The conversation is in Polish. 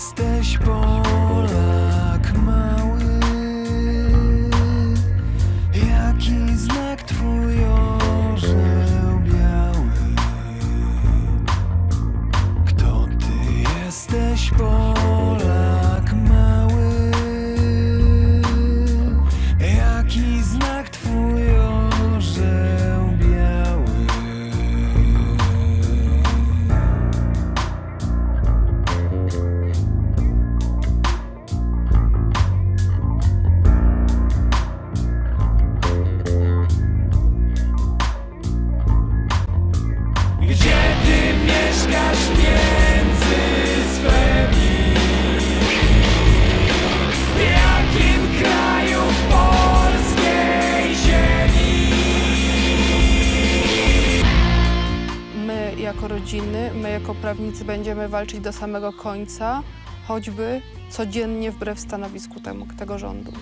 jesteś Polak mały? Jaki znak twój orzeł biały? Kto ty jesteś Polak jako rodziny, my jako prawnicy będziemy walczyć do samego końca, choćby codziennie wbrew stanowisku temu, tego rządu.